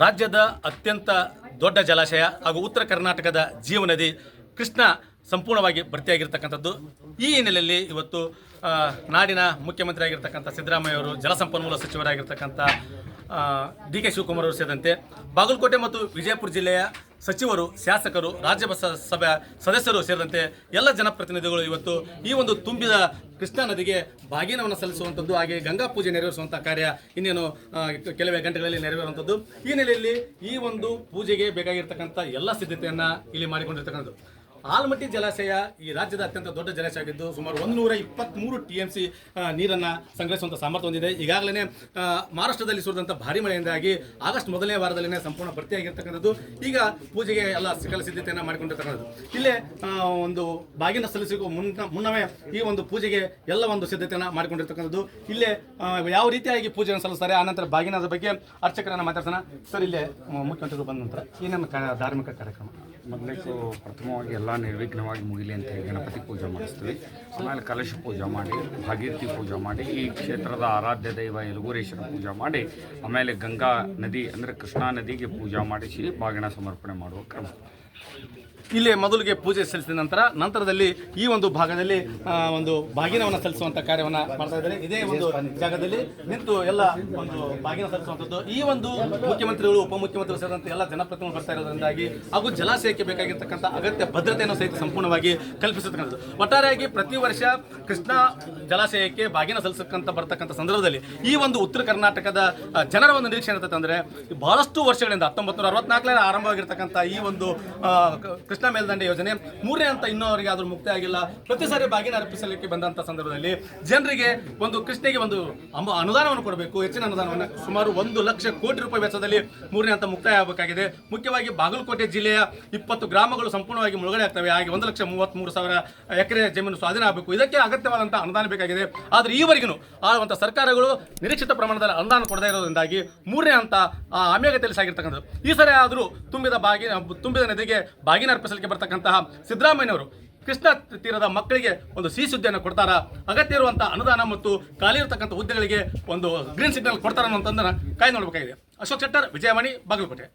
ರಾಜ್ಯದ ಅತ್ಯಂತ ದೊಡ್ಡ ಜಲಾಶಯ ಹಾಗೂ ಉತ್ತರ ಕರ್ನಾಟಕದ ಜೀವನದಿ ಕೃಷ್ಣ ಸಂಪೂರ್ಣವಾಗಿ ಭರ್ತಿಯಾಗಿರ್ತಕ್ಕಂಥದ್ದು. ಈ ಹಿನ್ನೆಲೆಯಲ್ಲಿ ಇವತ್ತು ನಾಡಿನ ಮುಖ್ಯಮಂತ್ರಿಯಾಗಿರ್ತಕ್ಕಂಥ ಸಿದ್ದರಾಮಯ್ಯ ಅವರು ಜಲಸಂಪನ್ಮೂಲ ಸಚಿವರಾಗಿರ್ತಕ್ಕಂಥ ಡಿ ಕೆ ಶಿವಕುಮಾರ್ ಅವರು ಸೇರಿದಂತೆ ಬಾಗಲಕೋಟೆ ಮತ್ತು ವಿಜಯಪುರ ಜಿಲ್ಲೆಯ ಸಚಿವರು, ಶಾಸಕರು, ರಾಜ್ಯ ಸಭೆ ಸದಸ್ಯರು ಸೇರಿದಂತೆ ಎಲ್ಲ ಜನಪ್ರತಿನಿಧಿಗಳು ಇವತ್ತು ಈ ಒಂದು ತುಂಬಿದ ಕೃಷ್ಣಾ ನದಿಗೆ ಭಾಗಿನವನ್ನು ಸಲ್ಲಿಸುವಂಥದ್ದು, ಹಾಗೆ ಗಂಗಾ ಪೂಜೆ ನೆರವೇರಿಸುವಂಥ ಕಾರ್ಯ ಇನ್ನೇನು ಕೆಲವೇ ಗಂಟೆಗಳಲ್ಲಿ ನೆರವೇರುವಂಥದ್ದು. ಈ ನೆಲೆಯಲ್ಲಿ ಈ ಒಂದು ಪೂಜೆಗೆ ಬೇಕಾಗಿರ್ತಕ್ಕಂಥ ಎಲ್ಲ ಸಿದ್ಧತೆಯನ್ನು ಇಲ್ಲಿ ಮಾಡಿಕೊಂಡಿರ್ತಕ್ಕಂಥದ್ದು. ಆಲ್ಮಟ್ಟಿ ಜಲಾಶಯ ಈ ರಾಜ್ಯದ ಅತ್ಯಂತ ದೊಡ್ಡ ಜಲಾಶಯ ಆಗಿದ್ದು ಸುಮಾರು ಒಂದು ನೂರ ಇಪ್ಪತ್ತ್ಮೂರು ಟಿ ಎಂ ಸಿ ನೀರನ್ನು ಸಂಗ್ರಹಿಸುವಂಥ ಸಾಮರ್ಥ್ಯ ಹೊಂದಿದೆ. ಈಗಾಗಲೇ ಮಹಾರಾಷ್ಟ್ರದಲ್ಲಿ ಸುರಿದಂಥ ಭಾರಿ ಮಳೆಯಿಂದಾಗಿ ಆಗಸ್ಟ್ ಮೊದಲನೇ ವಾರದಲ್ಲೇ ಸಂಪೂರ್ಣ ಭರ್ತಿಯಾಗಿರ್ತಕ್ಕಂಥದ್ದು. ಈಗ ಪೂಜೆಗೆ ಎಲ್ಲ ಸಕಲ ಸಿದ್ಧತೆಯನ್ನು ಮಾಡಿಕೊಂಡಿರ್ತಕ್ಕಂಥದ್ದು. ಇಲ್ಲೇ ಒಂದು ಬಾಗಿನ ಸಲ್ಲಿಸಿಗೂ ಮುನ್ನ, ಮುನ್ನವೇ ಈ ಒಂದು ಪೂಜೆಗೆ ಎಲ್ಲ ಒಂದು ಸಿದ್ಧತೆಯನ್ನು ಮಾಡಿಕೊಂಡಿರ್ತಕ್ಕಂಥದ್ದು. ಇಲ್ಲೇ ಯಾವ ರೀತಿಯಾಗಿ ಪೂಜೆಯನ್ನು ಸಲ್ಲಿಸ್ತಾರೆ ಆನಂತರ ಬಾಗಿನದ ಬಗ್ಗೆ ಅರ್ಚಕರನ್ನು ಮಾತಾಡ್ಸೋಣ. ಸರ್, ಇಲ್ಲೇ ಮುಖ್ಯಮಂತ್ರಿಗಳು ಬಂದ ನಂತರ ಏನೇನು ಕ- ಧಾರ್ಮಿಕ ಕಾರ್ಯಕ್ರಮ? ಮೊದಲೇ ಪ್ರಥಮವಾಗಿ ಎಲ್ಲ ನಿರ್ವಿಘ್ನವಾಗಿ ಮುಗಿಲಿ ಅಂತ ಹೇಳಿ ಗಣಪತಿ ಪೂಜೆ ಮಾಡಿಸ್ತೀವಿ. ಆಮೇಲೆ ಕಲಶ ಪೂಜೆ ಮಾಡಿ, ಭಾಗೀರಥಿ ಪೂಜೆ ಮಾಡಿ, ಈ ಕ್ಷೇತ್ರದ ಆರಾಧ್ಯ ದೈವ ಯಲಗೂರೇಶ್ವರ ಪೂಜೆ ಮಾಡಿ, ಆಮೇಲೆ ಗಂಗಾ ನದಿ ಅಂದರೆ ಕೃಷ್ಣಾ ನದಿಗೆ ಪೂಜೆ ಮಾಡಿಸಿ ಬಾಗಿನ ಸಮರ್ಪಣೆ ಮಾಡುವ ಕ್ರಮ. ಇಲ್ಲಿ ಮೊದಲಿಗೆ ಪೂಜೆ ಸಲ್ಲಿಸಿದ ನಂತರ ನಂತರದಲ್ಲಿ ಈ ಒಂದು ಭಾಗದಲ್ಲಿ ಒಂದು ಬಾಗಿನವನ್ನು ಸಲ್ಲಿಸುವಂತ ಕಾರ್ಯವನ್ನು ಮಾಡ್ತಾ ಇದ್ದಾರೆ. ಇದೇ ಒಂದು ಜಾಗದಲ್ಲಿ ನಿಂತು ಎಲ್ಲ ಒಂದು ಬಾಗಿನ ಸಲ್ಲಿಸುವಂಥದ್ದು ಈ ಒಂದು ಮುಖ್ಯಮಂತ್ರಿಗಳು, ಉಪಮುಖ್ಯಮಂತ್ರಿಗಳು ಸೇರಿದಂತೆ ಎಲ್ಲ ಜನಪ್ರತಿನಿಧಿಗಳು ಬರ್ತಾ ಇರೋದ್ರಿಂದಾಗಿ ಹಾಗೂ ಜಲಾಶಯಕ್ಕೆ ಬೇಕಾಗಿರ್ತಕ್ಕಂಥ ಅಗತ್ಯ ಭದ್ರತೆಯನ್ನು ಸಹಿತ ಸಂಪೂರ್ಣವಾಗಿ ಕಲ್ಪಿಸತಕ್ಕಂಥದ್ದು ಒಟ್ಟಾರೆಯಾಗಿ ಪ್ರತಿ ವರ್ಷ ಕೃಷ್ಣ ಜಲಾಶಯಕ್ಕೆ ಬಾಗಿನ ಸಲ್ಲಿಸಕ್ಕಂತ ಬರ್ತಕ್ಕಂಥ ಸಂದರ್ಭದಲ್ಲಿ ಈ ಒಂದು ಉತ್ತರ ಕರ್ನಾಟಕದ ಜನರ ಒಂದು ನಿರೀಕ್ಷೆ ಇರ್ತದೆ ಅಂದರೆ, ಬಹಳಷ್ಟು ವರ್ಷಗಳಿಂದ, ಹತ್ತೊಂಬತ್ತು ನೂರ ಅರವತ್ನಾಲ್ಕರಲ್ಲಿ ಆರಂಭವಾಗಿರ್ತಕ್ಕಂಥ ಈ ಒಂದು ಕೃಷ್ಣಾ ಮೇಲ್ದಂಡೆ ಯೋಜನೆ. ಮೂರನೇ ಹಂತ ಇನ್ನೂ ಅವರಿಗೆ ಮುಕ್ತ ಆಗಿಲ್ಲ. ಪ್ರತಿ ಸಾರಿ ಬಾಗಿನ ಅರ್ಪಿಸಲಿಕ್ಕೆ ಬಂದಂತ ಸಂದರ್ಭದಲ್ಲಿ ಜನರಿಗೆ ಒಂದು ಕೃಷ್ಣಗೆ ಒಂದು ಅನುದಾನವನ್ನು ಕೊಡಬೇಕು. ಹೆಚ್ಚಿನ ಅನುದಾನವನ್ನು ಸುಮಾರು ಒಂದು ಲಕ್ಷ ಕೋಟಿ ರೂಪಾಯಿ ವೆಚ್ಚದಲ್ಲಿ ಮೂರನೇ ಹಂತ ಮುಕ್ತಾಯ ಆಗಬೇಕಾಗಿದೆ. ಮುಖ್ಯವಾಗಿ ಬಾಗಲಕೋಟೆ ಜಿಲ್ಲೆಯ ಇಪ್ಪತ್ತು ಗ್ರಾಮಗಳು ಸಂಪೂರ್ಣವಾಗಿ ಮುಳುಗಡೆ ಆಗ್ತವೆ. ಹಾಗೆ ಒಂದು ಲಕ್ಷ ಮೂವತ್ತ್ಮೂರು ಸಾವಿರ ಎಕರೆ ಜಮೀನು ಸ್ವಾಧೀನ ಆಗಬೇಕು. ಇದಕ್ಕೆ ಅಗತ್ಯವಾದಂಥ ಅನುದಾನ ಬೇಕಾಗಿದೆ. ಆದರೆ ಈವರೆಗೂ ಆಳುವಂಥ ಸರ್ಕಾರಗಳು ನಿರೀಕ್ಷಿತ ಪ್ರಮಾಣದಲ್ಲಿ ಅನುದಾನ ಕೊಡದೇ ಇರೋದ್ರಿಂದಾಗಿ ಮೂರನೇ ಹಂತ ಆ, ಆಮ್ಯಾಗತಿಯಲ್ಲಿ ಸಾಗಿರ್ತಕ್ಕಂಥದ್ದು. ಈ ಸರಿ ಆದರೂ ತುಂಬಿದ ಬಾಗಿನ ತುಂಬಿದ ನದಿಗೆ ಬಾಗಿನ ಅರ್ಪಿಸಲಿಕ್ಕೆ ಬರ್ತಕ್ಕಂತಹ ಸಿದ್ದರಾಮಯ್ಯನವರು ಕೃಷ್ಣ ತೀರದ ಮಕ್ಕಳಿಗೆ ಒಂದು ಸಿಹಿ ಸುದ್ದಿಯನ್ನು ಕೊಡ್ತಾರ. ಅಗತ್ಯ ಇರುವಂತಹ ಅನುದಾನ ಮತ್ತು ಖಾಲಿ ಇರತಕ್ಕಂಥ ಹುದ್ದೆಗಳಿಗೆ ಒಂದು ಗ್ರೀನ್ ಸಿಗ್ನಲ್ ಕೊಡ್ತಾರ ಅನ್ನೋದನ್ನ ಕಾಯಿ ನೋಡಬೇಕಾಗಿದೆ. ಅಶೋಕ್ ಶೆಟ್ಟರ್, ವಿಜಯವಾಣಿ, ಬಾಗಲಕೋಟೆ.